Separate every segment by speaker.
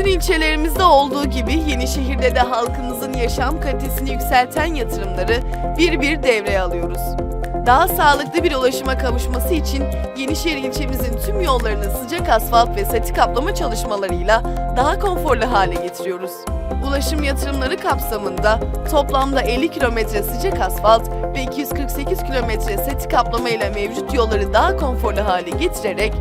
Speaker 1: Bütün ilçelerimizde olduğu gibi Yenişehir'de de halkımızın yaşam kalitesini yükselten yatırımları bir bir devreye alıyoruz. Daha sağlıklı bir ulaşıma kavuşması için Yenişehir ilçemizin tüm yollarını sıcak asfalt ve seti kaplama çalışmalarıyla daha konforlu hale getiriyoruz. Ulaşım yatırımları kapsamında toplamda 50 kilometre sıcak asfalt ve 248 kilometre seti kaplama ile mevcut yolları daha konforlu hale getirerek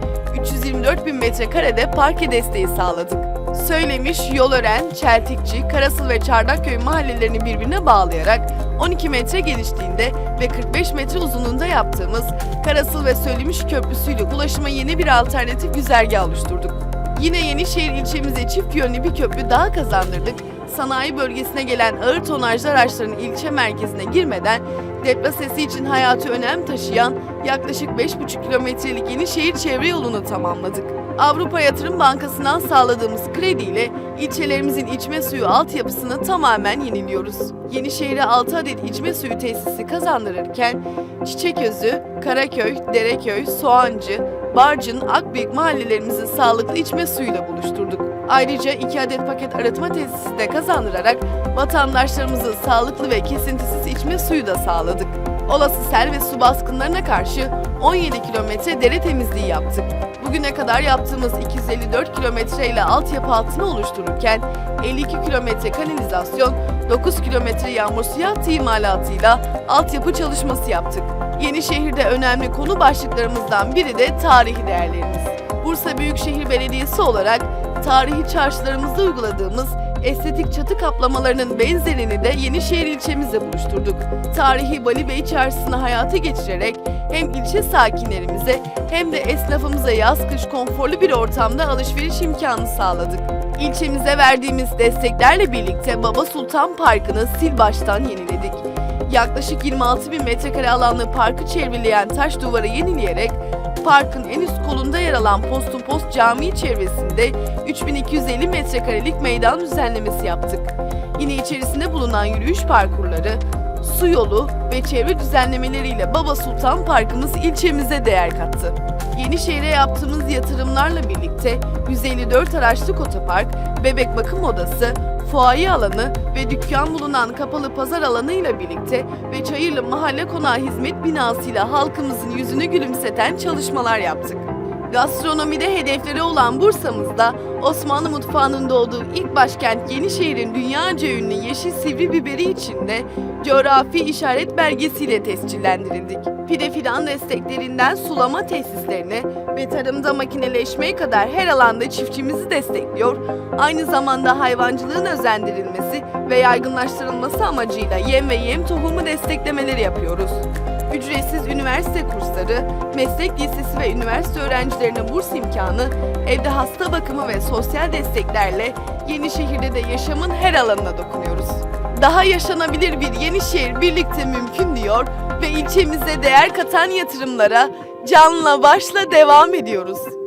Speaker 1: 324 bin metrekarede parke desteği sağladık. Söylemiş, Yolören, Çeltikçi, Karasıl ve Çardakköy mahallelerini birbirine bağlayarak 12 metre genişliğinde ve 45 metre uzunluğunda yaptığımız Karasıl ve Söylemiş Köprüsü'yle ulaşıma yeni bir alternatif güzergah oluşturduk. Yine Yenişehir ilçemize çift yönlü bir köprü daha kazandırdık. Sanayi bölgesine gelen ağır tonajlı araçların ilçe merkezine girmeden deplasesi için hayati önem taşıyan yaklaşık 5,5 kilometrelik Yenişehir çevre yolunu tamamladık. Avrupa Yatırım Bankası'ndan sağladığımız krediyle ilçelerimizin içme suyu altyapısını tamamen yeniliyoruz. Yenişehir'e 6 adet içme suyu tesisi kazandırırken Çiçeközü, Karaköy, Dereköy, Soğancı, Barcın, Akbıyık mahallelerimizi sağlıklı içme suyuyla buluşturduk. Ayrıca 2 adet paket arıtma tesisi de kazandırarak vatandaşlarımızı sağlıklı ve kesintisiz içme suyu da sağladık. Olası sel ve su baskınlarına karşı 17 kilometre dere temizliği yaptık. Bugüne kadar yaptığımız 254 kilometre ile altyapı altını oluştururken 52 kilometre kanalizasyon, 9 kilometre yağmur suyu hattı imalatıyla altyapı çalışması yaptık. Yenişehir'de önemli konu başlıklarımızdan biri de tarihi değerlerimiz. Bursa Büyükşehir Belediyesi olarak tarihi çarşılarımızda uyguladığımız estetik çatı kaplamalarının benzerini de Yenişehir ilçemizde buluşturduk. Tarihi Bali Bey Çarşısı'nı hayata geçirerek hem ilçe sakinlerimize hem de esnafımıza yaz kış konforlu bir ortamda alışveriş imkanı sağladık. İlçemize verdiğimiz desteklerle birlikte Baba Sultan Parkı'nı sil baştan yeniledik. Yaklaşık 26 bin metrekare alanlı parkı çevreleyen taş duvarı yenileyerek parkın en üst kolunda yer alan Postun Post Camii çevresinde 3250 metrekarelik meydan düzenlemesi yaptık. Yine içerisinde bulunan yürüyüş parkurları, su yolu ve çevre düzenlemeleriyle Baba Sultan Parkımız ilçemize değer kattı. Yenişehir'e yaptığımız yatırımlarla birlikte 154 araçlık otopark, bebek bakım odası, fuaye alanı ve dükkan bulunan kapalı pazar alanı ile birlikte ve Çayırlı Mahalle Konağı Hizmet Binası'yla halkımızın yüzünü gülümseten çalışmalar yaptık. Gastronomide hedefleri olan Bursa'mızda Osmanlı mutfağının doğduğu ilk başkent Yenişehir'in dünyaca ünlü yeşil sivri biberi içinde coğrafi işaret belgesiyle tescillendirildik. Pide fidan desteklerinden sulama tesislerine ve tarımda makineleşmeye kadar her alanda çiftçimizi destekliyor, aynı zamanda hayvancılığın özendirilmesi ve yaygınlaştırılması amacıyla yem ve yem tohumu desteklemeleri yapıyoruz. Ücretsiz üniversite kursları, meslek lisesi ve üniversite öğrencilerine burs imkanı, evde hasta bakımı ve sosyal desteklerle Yenişehir'de de yaşamın her alanına dokunuyoruz. Daha yaşanabilir bir Yenişehir birlikte mümkün diyor ve ilçemize değer katan yatırımlara canla başla devam ediyoruz.